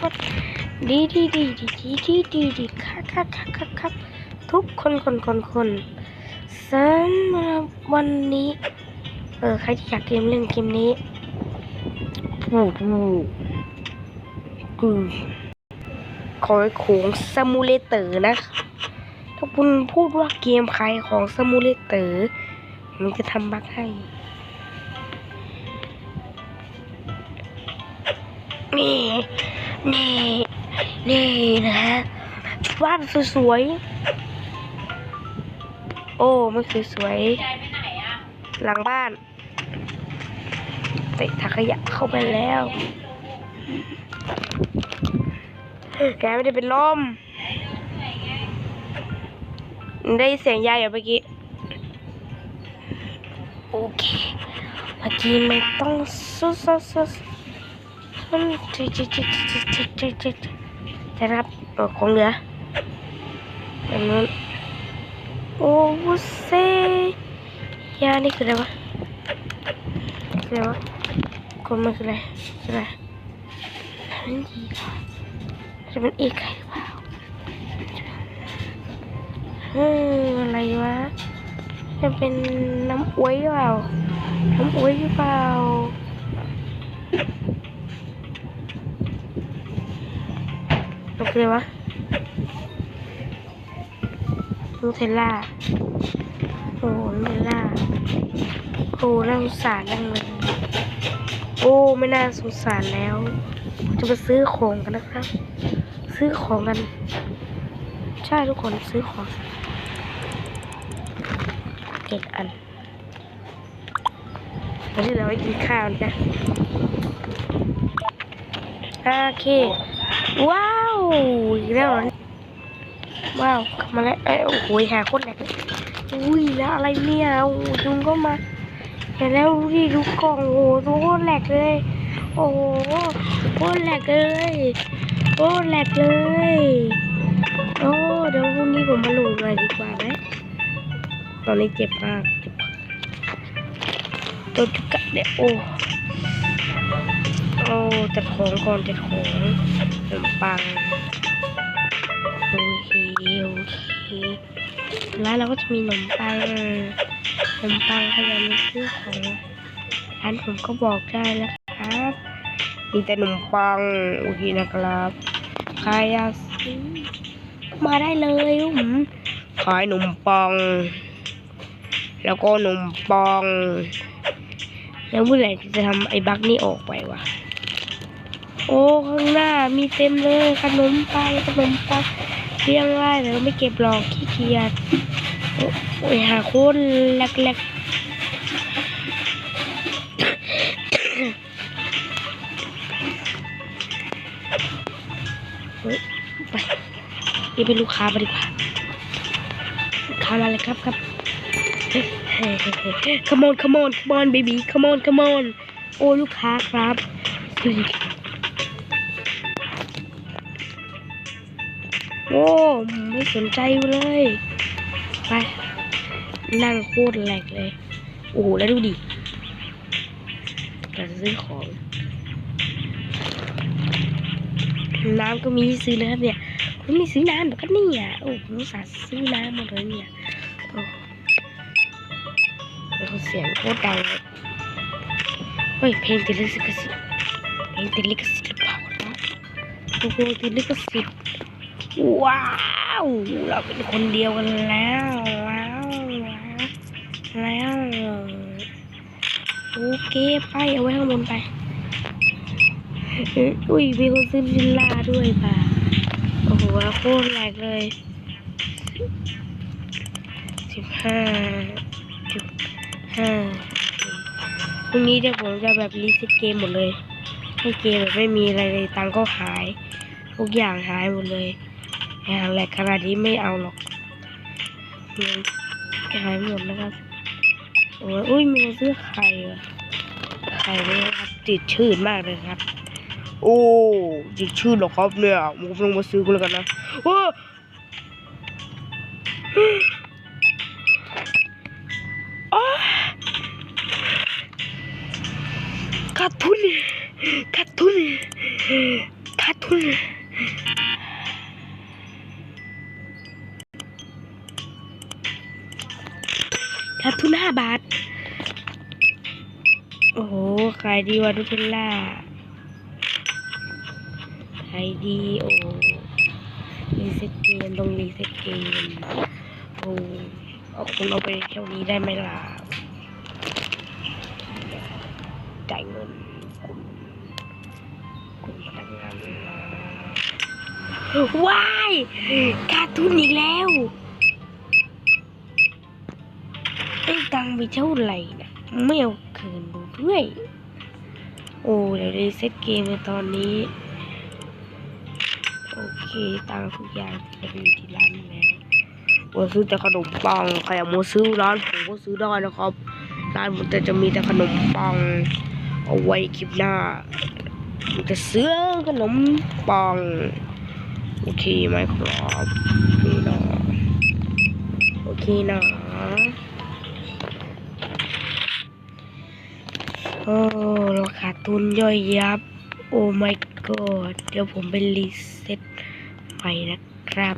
กดดีดีดีดีดีดีดีดีครับครับครับครับครับทุกคนคนคนคนสำหรับวันนี้ เออใครที่อยากเกมเล่นเกมนี้ผูผูคือขอของสมูเลเตอร์นะ ถ้าคุณพูดว่าเกมใครของสมูเลเตอร์มันจะทำบักให้นี่ นี่ นี่นะฮะบ้านสวยๆโอ้ไม่สวยๆหลังบ้านเตะถังขยะเข้าไปแล้ว แกไม่ได้เป็นลมได้เสียงยายอยู่เมื่อกี้ โอเคเมื่อกี้ไม่ต้องซุสซุสมัน จจะรับกของเหลือแบบนั้นโอ้วุ้เซยานี่คืออะไรวะคืออะไรวะกลมมันคืออะไรคืออะไรนั่นดีจะเป็นเอกใครเปล่าเฮ้อะไรวะจะเป็นน้ำอุ้ยเปล่าน้ำอุ้ยเปล่า มันคืออะไรวะนูเทลล่าโอ้นูเทลล่าโอ้น่าสงสารจังเลยโอ้ไม่น่าสงสารแล้ว จะมาซื้อของกันนะครับ ซื้อของกัน ใช่ทุกคนซื้อของเจ็ดอันแล้วที่เราไปกินข้าวนะโอเค ว้าวอีกแล้วเหรอว้าวกลับมาแล้วเอ้ยโอ้โหหาโคตรแหลกเลยอุ้ยแล้วอะไรเนี่ยโอ้ยุงก็มาเห็นแล้วดูดิดูกล่องโอ้โหตัวโคตรแหลกเลย โอ้โหโคตรแหลกเลยโคตรแหลกเลยโอ้เดี๋ยวพรุ่งนี้ผมมาลงเลยดีกว่าไหมตอนนี้เจ็บมากเจ็บมากตัวจุกกะเนี่ยโอ้โอ้จัดของก่อนจัดของ ขนมปัง โอเค โอเคแล้วเราก็จะมีขนมปังขนมปังใครอยากมาซื้อของร้านผมก็บอกได้นะครับ มีแต่ขนมปัง โอเคนะครับ ใครอยากซื้อมาได้เลยผมขายขนมปัง แล้วก็ขนมปัง แล้วเมื่อไหร่จะทำไอ้บั๊กนี่ออกไปวะ โอ้ข้างหน้ามีเต็มเลยขนมปังขนมปังเรียงไว้แต่เราไม่เก็บหรอกขี้เกียจโอ้ยหาโคนแหลกๆเฮ้ยไปนี่เป็นลูกค้ามาดีกว่าค้ามาเลยครับครับ come on come on come on baby come on come on โอ้ลูกค้าครับ โอ้ไม่สนใจเลย ไป นั่งโคตรแหลกเลย โอ้โห แล้วดูดิการซื้อของ น้ำก็มีซื้อนะครับเนี่ยคุณไม่ซื้อน้ำแบบก็นี่อะโอ้ผมอุสาซื้อน้ำมาเลยเนี่ยโอ้เสียงโคตรดังเลยเฮ้ยเพลงติดลิขสิทธิ์เพลงติดลิขสิทธิ์หรือเปล่านะโอ้โหติดลิขสิทธิ์ ว้าวเราเป็นคนเดียวกันแล้วว้าวว้วแล้วโอเคไปเอาไว้ข้างบนไปอุ้ยมีคนซื้อวิลล่าด้วยป่ะโอ้โหโคตรแหลกเลยสิบห้าจุดห้าพรุ่งนี้เดี๋ยวผมจะแบบรีเซ็ตเกมหมดเลยให้เกมแบบไม่มีอะไรเลยตังก็หาย ทุกอย่างหายหมดเลย แหลกขนาดนี้ไม่เอาหรอกเงินหายหมดนะครับโอ้ยอุ้ยมีซื้อไข่ไข่เนี่ยครับติดชื่นมากเลยครับ โอ้ติดชื่นหรอครับเนี่ยผมลงมาซื้อกันแล้วกันนะโอ้อ้าขาดทุนขาดทุนขาดทุน ขาดทุนห้าบาท โอ้โหขายดีวันนุเพลล่าขายดีโอ้รีเซ็ตเกมต้องรีเซ็ตเกมโอ้เอาคุณเอาไปเท่านี้ได้ไหมล่ะจ่ายเงินคุณคุณพนักงานว้ายขาดทุนอีกแล้ว ตังไปเท่าไหร่นะไม่เอาคืนดูด้วย โอ้เดี๋ยวรีเซ็ตเกมในตอนนี้ โอเคตังทุกอย่างจะไปอยู่ที่ร้านแล้วว่าซื้อแต่ขนมปังใครอยากมาซื้อร้านผมก็ซื้อได้นะครับร้านผมแต่จะมีแต่ขนมปัง เอาไว้คลิปหน้าผมจะซื้อขนมปังโอเคไหมครับโอเคนะโอเคนะ โอ้เราขาดทุนย่อยยับ โอ้ my god เดี๋ยวผมไปรีเซ็ตใหม่นะครับ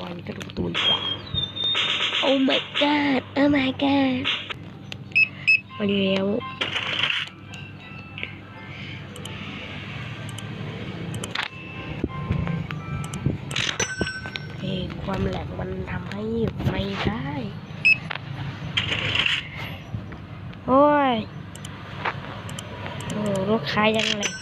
วันกระดูกตูนกว่าโอ้ my god โอ้ my god มาแล้วเอ้ความแหลกมันทำให้หยุดไม่ได้ โอ้ย โอ้ลูกค้ายังแหลก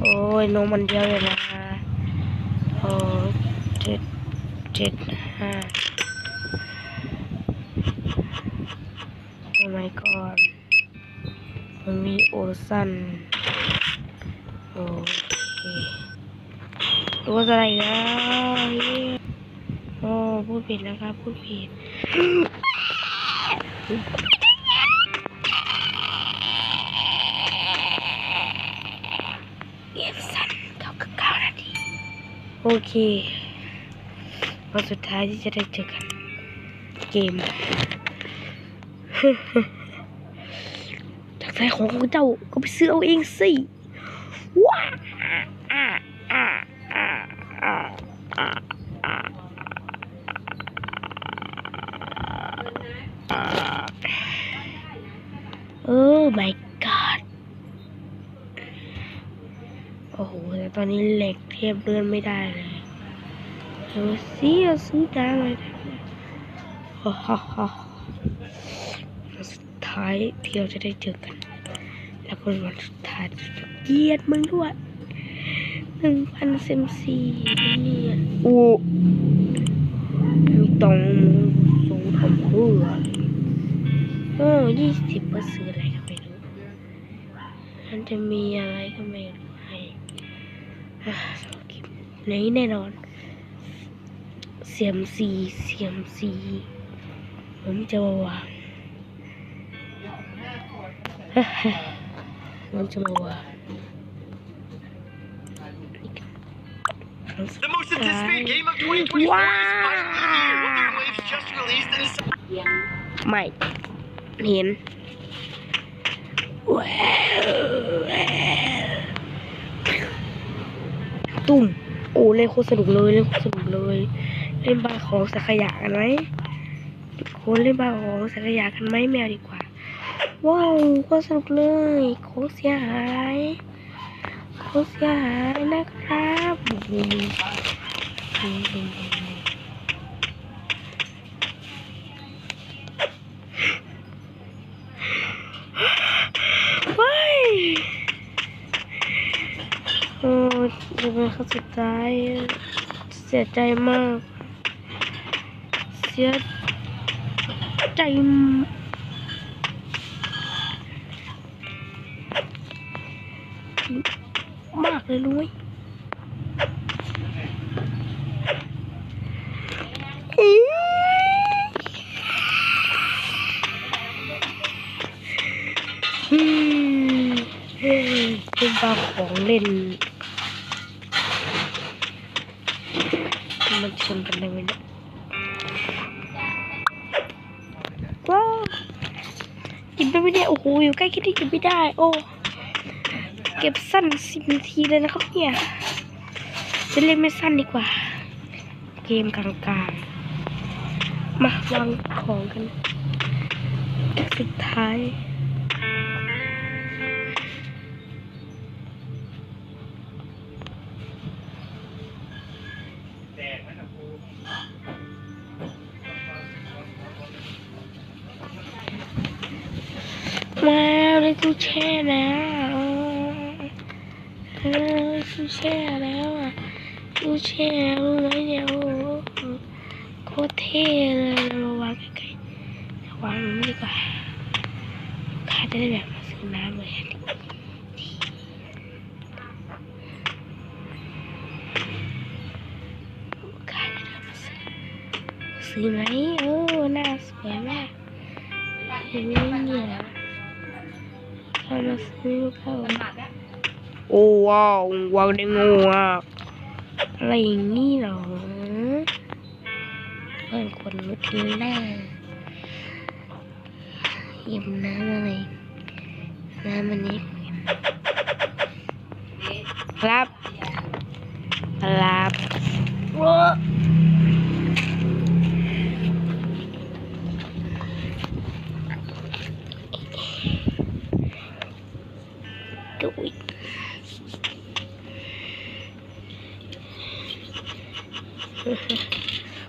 โอ้ยนมมันเดียวเลยนะโอ้เจ็ดเจ็ดห้าโอ้ my god มันมีโอซันโอเคตัวอะไรแล้วโอ้พูดผิดแล้วครับ พูดผิด เอฟสันเก้ากับเก้านาที โอ เควันสุดท้ายที่จะได้เจอกัน เกมจากใจของเจ้าก็ไปซื้อเอาเองสิว้าอ่า อ้โหแต่ตอนนี้เหล็กเทียบเลื่อนไม่ได้เลยเอาสิเอาซื้อได้เลยฮ่าฮ่าฮ่าสุดท้ายที่เราจะได้เจอกัน แล้วก็วันสุดท้ายจะเกียดมึงด้วยหนึ่งพันเซมซีเนี่ยโอ้ไม่ต้องสูงทำเพื่อโอ้ยี่สิบก็ซื้ออะไรก็ไม่รู้มันจะมีอะไรก็ไม่รู้ให้อะสำหรับ คลิปนี้แน่นอน เสียมซีเสียมซีผมจะมาวางผมจะมาวางครั้งสุด The most ท้าย anticipated game of 2024 Wow. is finally here. Wuthering Waves just released and is ไม่เห็นว้าว ตุ่ม โอ้เล่นโคตรสนุกเลยเล่นโคตรสนุกเลย เล่นบาของสักขยะกันไหมคนเล่นบาของสักขยะกันไหมแมวดีกว่า ว้าวโคตรสนุกเลยโคตรเสียหายโคตรเสียหายนะครับบูมบูมบูมบูมบูม ว้ายโอ้ จะเป็นครั้งสุดท้ายเสียใจมาก เสียใจมากเลยรู้ไหมอืมอืมเป็นปลาของเล่น มั นกันเลยว้าวกินไปไม่ได้โอ้โหอยู่ใกล้คิดที่กินไม่ได้ โอ้ เก็บสั้นสิบนาทีเลยนะครับเนี่ยจะเล่นไม่สั้นดีกว่า เกมกลางๆ มาวางของกัน สุดท้าย มาได้ตู้แช่แล้วเออตู้แช่แล้วอะตู้แช่รู้ไหมเนี่ยโอ้โหโคตรเท่เลยเราวางใกล้ๆวางนี้ดีกว่าลูกค้าจะได้แบบมาซื้อน้ำเลยลูกค้าจะได้มาซื้อซื้อไหมโอ้หน้าสวยมากเห็นไหมเนี่ย เรามาซื้อเขาโอ้ว้าวว้าวได้งูอะอะไรอย่างนี้เหรอเพื่อนคนลุกหน้าหยิบน้ำอะไรน้ำอันนี้ครับครับว้า ดุย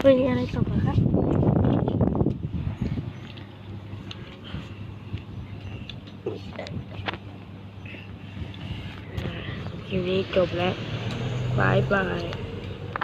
เฮ้ยอะไรตกอะครับคลิปนี้จบแล้วบายบาย